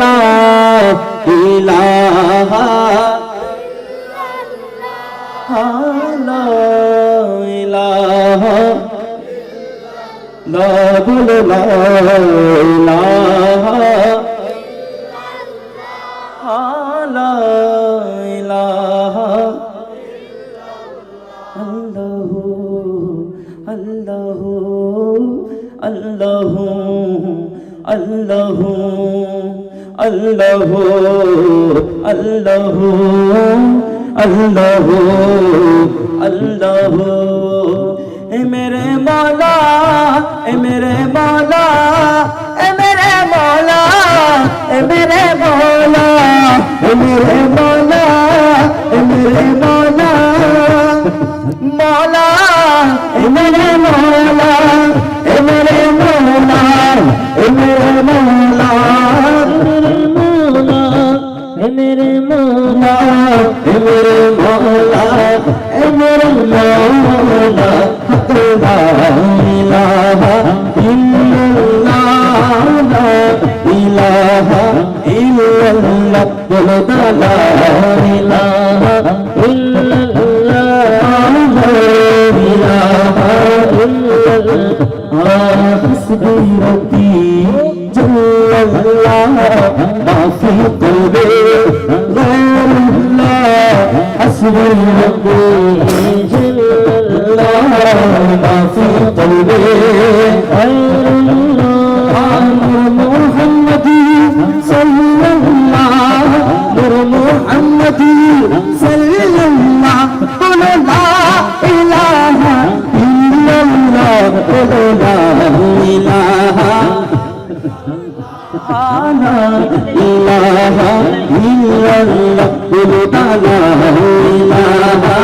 লা ইলাহা ইলাহা লা বলে লা ইলাহা লা ইলাহা আল্লাহ আল্লাহ আল্লাহ আল্লাহ আল্লাহ। এ মেরে মালা, এ মেরে মালা, এ মেরে মালা, এ মেরে মালা, এ মেরে মালা, এ মেরে মালা। মালা حسبيتي جل الله ما في قلبي غير الله حسبي ربي ইলাহা ইল্লাল্লাহ কুলু তালা ইলাহা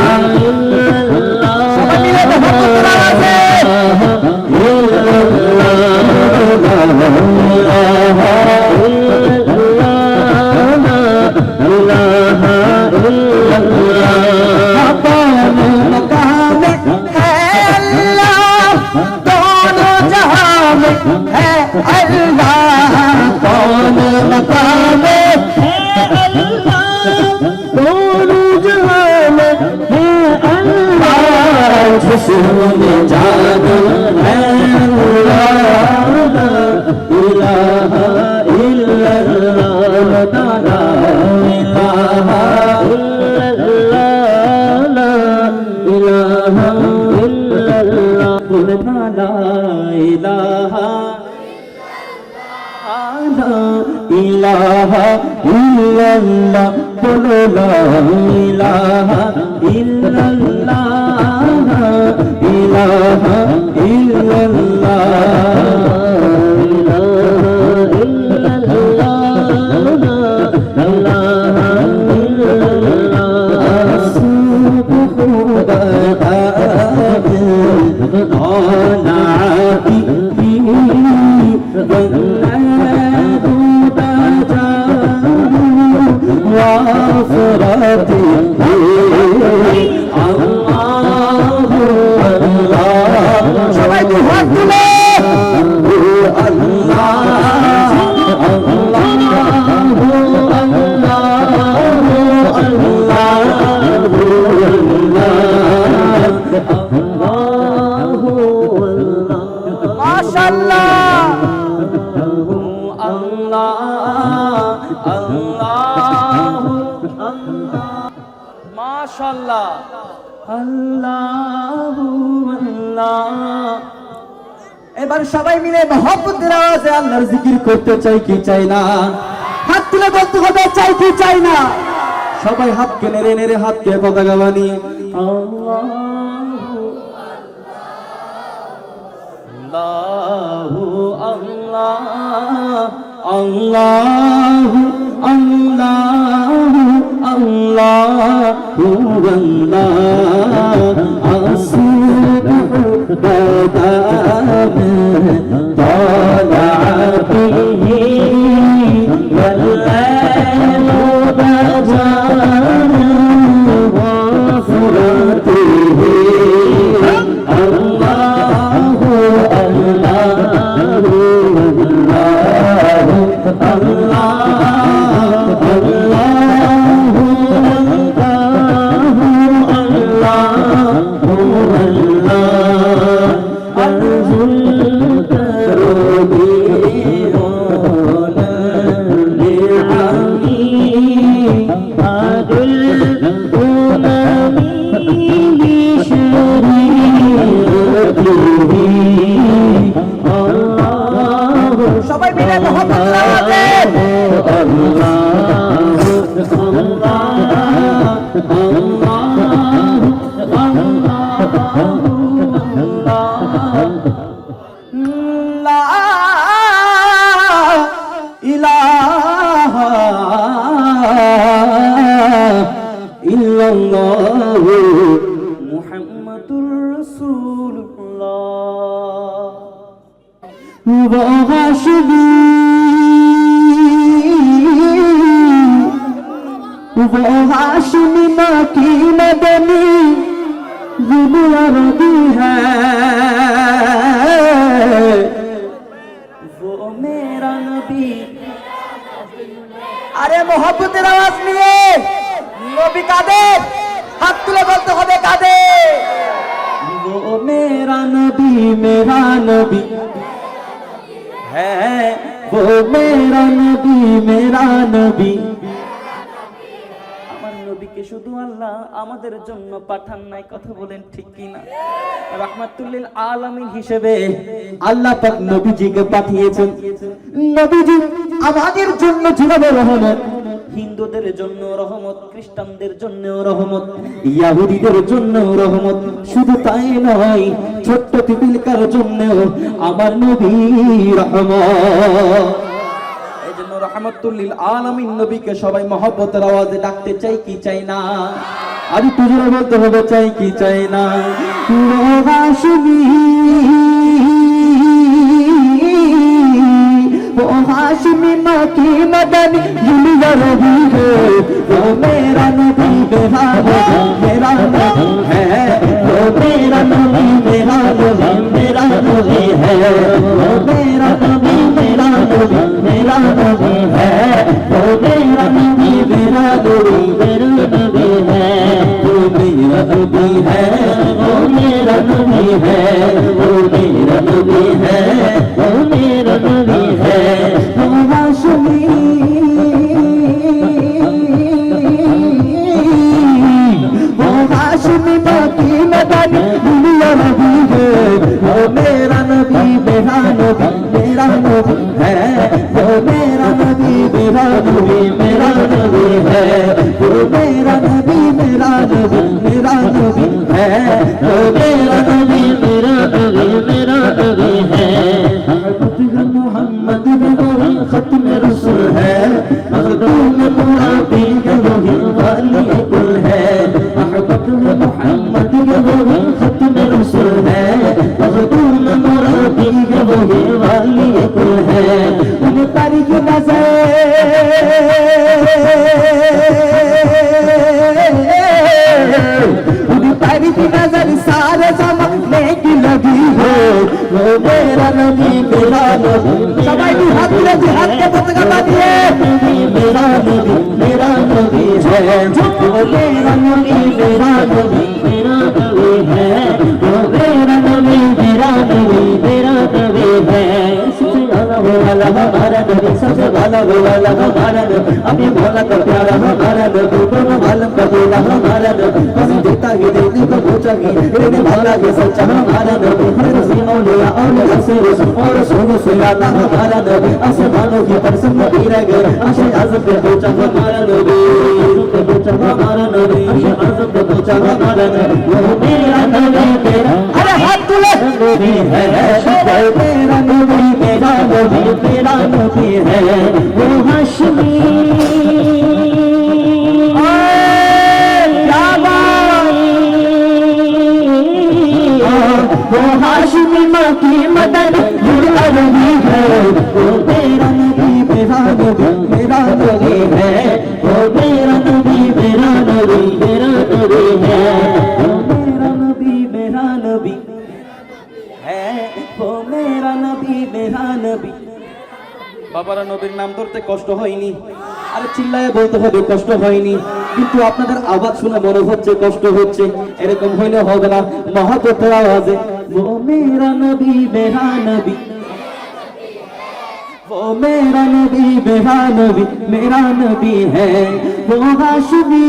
है अल्लाह পাবে। জাহান ইল্লাল্লাহ বলো লা ইলাহা ইল্লাল্লাহ ইলাহা এবার সবাই মিলে মহব্বতের আওয়াজে আল্লাহর জিকির করতে চাই কি চাই না? হাত তুলে বলতে হবে, চাই কি চাই না? সবাই হাতকে নেড়ে নেড়ে হাতকে পতাকা বানিয়ে, আল্লাহ আল্লাহ আল্লাহু আল্লাহু আল্লাহ আসি দাদা ইল্লাল্লাহু মুহাম্মাদুর রাসূলুল্লাহ وحسبي وحسبي ما كين دمي ذو أرضي ہے وہ میرا نبی ارے محبت آواز কাদের? হাত তুলে বলতে হবে কাদের? হ্যাঁ ও মেরা নবী মেরা নবী। শুধু আল্লাহ আমাদের জন্য পাঠান নাই, কথা বলেন ঠিক কিনা? রাহমাতুল্লিল আলামিন হিসেবে আল্লাহ পাক নবীজিকে পাঠিয়েছেন। নবীজি আমাদের জন্য যেভাবে রহমত, হিন্দুদের জন্য রহমত, খ্রিস্টানদের জন্য রহমত, ইয়াহুদিদের জন্য রহমত, শুধু তাই নয়, ছোট্ট পিপিলকার জন্য আমার নবী রহমত। রহমতুল্লিল আলমিন নবীকে সবাই মহব্বতের আওয়াজে ডাকতে চাই কি চাই না? আমি পুজোরে বলতে হবে চাই কি চাই না? মহাসুবি মহাসুমি মদনি দুনিয়া রবি রে। ও মেরা নবী মেরা মেরা নবী হ্যাঁ ও মেরা নবী মেরা মেরা নবী হ্যাঁ মেরা নবী মেরা সবাই দু হাত তুলে, দু হাতকে পতাকা বাঁধিয়ে মেরা নবী মেরা নবী মেরা নবী মেরা নবী लव भारत विश्व भल भुव लव भारत अभी भोलक प्यार भारत भूपन भल कबीर भारत हम जीता की देवी को पूछा की तेरे भला के सच्चा भारत फिर सीनो लिया और हसे और सोनो सुनाता भारत अस भानो की परसम पीर गए अशे आज़म के पूछा भारत पूछा भारत अशे आज़म के पूछा भारत यह मेरा नबी तेरा अरे हाथ तुले मेरी है शब्द मेरा नबी। मेरा नबी मेरा नबी है वो हाशमी হয়নি আরে চিল্লায় বলতে হবে কষ্ট হয়নি কিন্তু আপনাদের আওয়াজ শুনে মনে হচ্ছে কষ্ট হচ্ছে এরকম হইলে হবে না মহাপতের আওয়াজে ও মেরা নবী মেরা নবী वो मेरा नबी मेरा नबी मेरा नबी है वो हाशमी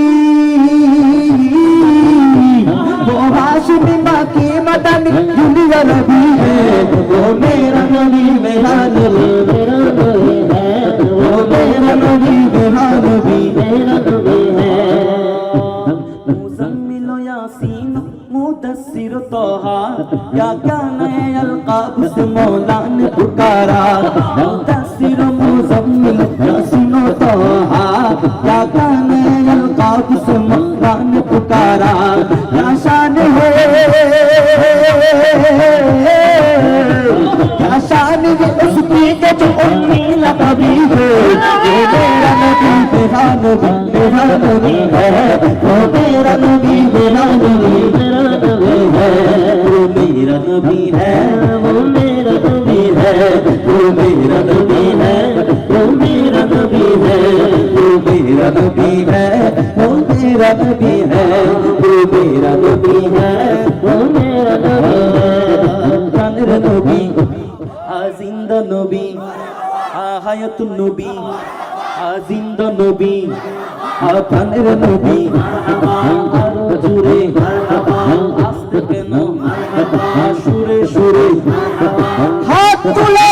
वो हाशमी बाकी मदनी दुनिया नबी है वो मेरा नबी मेरा नबी मेरा नबी है वो मेरा नबी मेरा नबी मेरा नबी मुदस्सिर तोहा या काने अलकाब से मौला ने पुकारा मुदस्सिर मुजम्मिल यासिनो तोहा या काने अलकाब से मौला ने पुकारा या शान है मेरा नबी मेरा नबी मेरा नबी है वो मेरा नबी मेरा नबी मेरा नबी है वो मेरा नबी है वो मेरा नबी है वो मेरा नबी है वो मेरा नबी है वो मेरा नबी है वो मेरा नबी है वो मेरा नबी है वो मेरा नबी है प्राण नबी आजिंदा नबी হায়াতুন নবী আজিন্দ নবী প্রাণের নবী জুড়ে আসতে সুরে সুরে হাত তুলে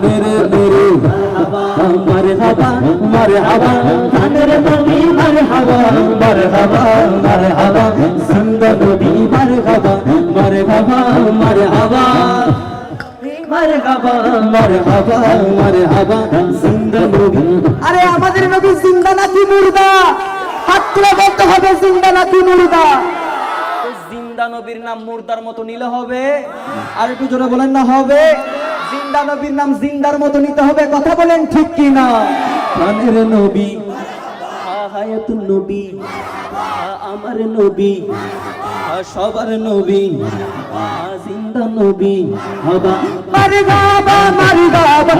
মেরে মেরে মারে হাবা মারে হাবা মুর্দার মতো নিলে হবে। আর একটু জোরে বলেন না হবে। জিন্দা নবীর নাম জিন্দার মতো নিতে হবে কথা বলেন ঠিক কি না প্রাণের নবী। হায়াতুন নবী। আমার নবী। সবার নবী। জিন্দা নবী। বাবা। মারি বাবা মারি বাবা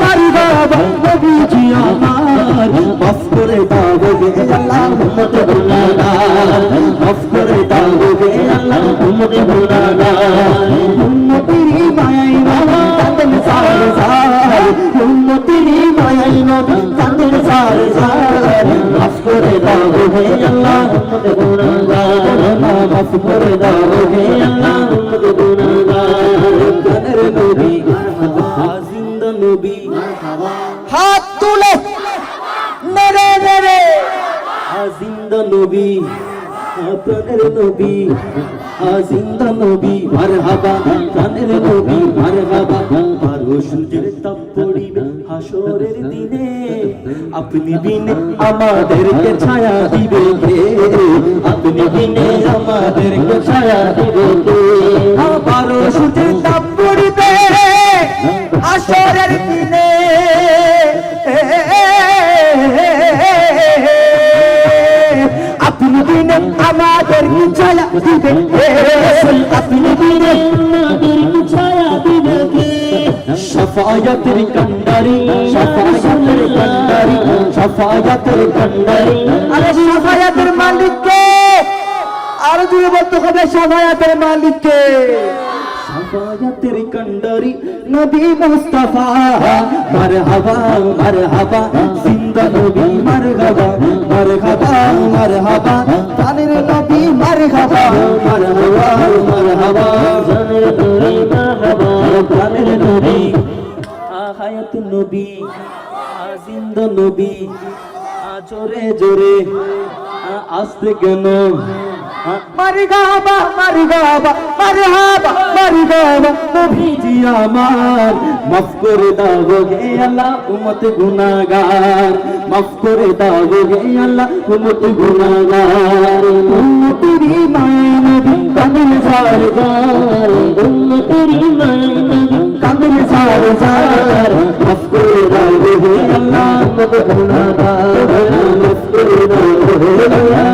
মারি বাবা নবীজি আমার। মাফ করে দাও গে আল্লাহ, উম্মত গুনাহগার। মাফ করে দাও গে আল্লাহ, উম্মত গুনাহগার। উম্মতের মায়াই বাবা কাঁদেন সার সার উম্মতের মায়াই নবী কাঁদেন সার আল্লাহ। প্রাণের নবী। জিন্দা নবী, মারহাবা, প্রাণের নবী, মারহাবা। আরও সূর্যের তাপ পড়িবে হাসরের দিনে। আপনি বিনে আমাদেরকে ছায়া দিবে আপনি বিনে আমাদেরকে ছায়া দিবে কে? সূর্যের তাপ পড়িবে হাসরের দিনে। আপনি দিনে আমাদের ছায়া দিবে। আপনি দিনে আমাদের ছায়া দিবে শফায়াতের কন্ডারি সফায়াতের কন্ডারি সফায়াতের কন্ডারি। আরে সফায়াতের মালিককে আরও দুই বলতে হবে সফায়াতের মালিককে। শফায়াতের কন্ডারি নবী মুস্তাফা মারহাবা মারহাবা জিন্দা নবী মারহাবা মারহাবা মারহাবা প্রাণের নবী মারহাবা মারহাবা মারহাবা জানের নবী মারহাবা প্রাণের নবী হায়াত নবী জিন্দা নবী জোরে জোরে আসতে কেন মারি গাবা মারি গাবা মারি হাবা মারি গাবা নবীজি আমার। মাফ করে দাও গে আল্লাহ, উম্মত গুনাহগার। মাফ করে দাও গে আল্লাহ, উম্মত গুনাহগার। উম্মতেরি মায় নবী কামিল সারদার উম্মতেরি মায় নবী কামিল সারদার মাফ করে দাও গে আল্লাহ, উম্মত গুনাহগার। মাফ করে দাও গে আল্লাহ।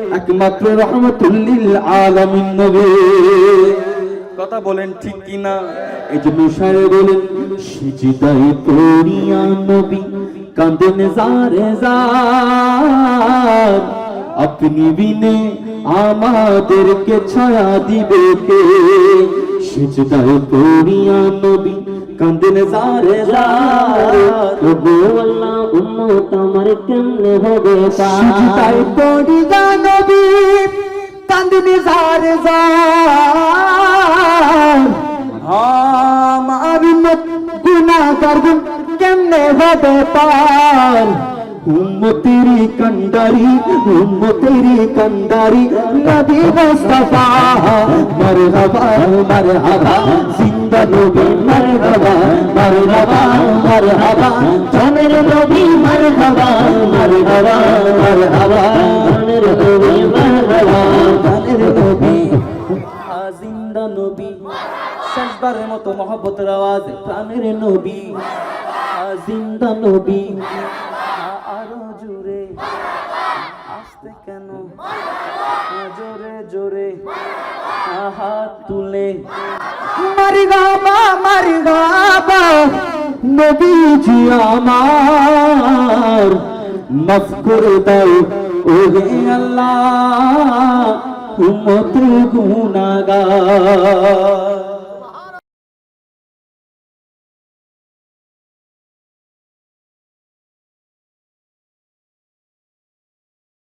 একমাত্র রহমতুল্লিল আলামিন নবী। কথা বলেন ঠিক কি না এই জন্য সারে বলেন সিজিদাই পড়িয়া নবী কাঁদেন জারে জার আপনি বিনে আমাদেরকে ছায়া দিবে কে? সিজদায় পড়িয়া নবী কান্দেন জারে জারে ওগো আল্লাহ উম্মত আমার কেমনে হবে সিজদায় পার পড়িয়া নবী কান্দেন জার আমার উম্মত গুনাহগার গুন কেমনে হবে পার? উম্মতেরি কন্ডারি উম্মতেরি কন্ডারি। নবী মুস্তাফা, মারহাবা মারহাবা, জিন্দা নবী, মারহাবা মারহাবা মারহাবা। জানের নবী, মারহাবা মারহাবা মারহাবা। জানের নবী, মারহাবা, জানের নবী। জিন্দা নবী। মতো মহব্বতের আওয়াজ প্রাণের নবী। জিন্দা নবী। জোরে, আসতে কেন? জোরে জোরে, হাত তুলে। মারি গাবা মারি গাবা নবীজি আমার, মাফ করে দাও ওহে আল্লাহ, উম্মতের গুনাহগার।